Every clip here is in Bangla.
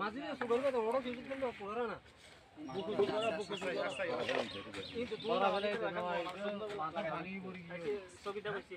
মাঝে সুগন্ধ তো বড় কিছু কিন্তু পড়া না। ছবিটা বসে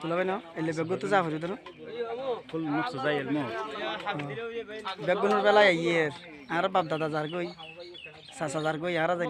তুলাবে না? এলে ব্যাগ তো যা হরি তো ফুল মুখ যাই এল মো বেগুনের বেলায় ইয়ের আর বাপ দাদা যার গই চাচা যার গই আর যাই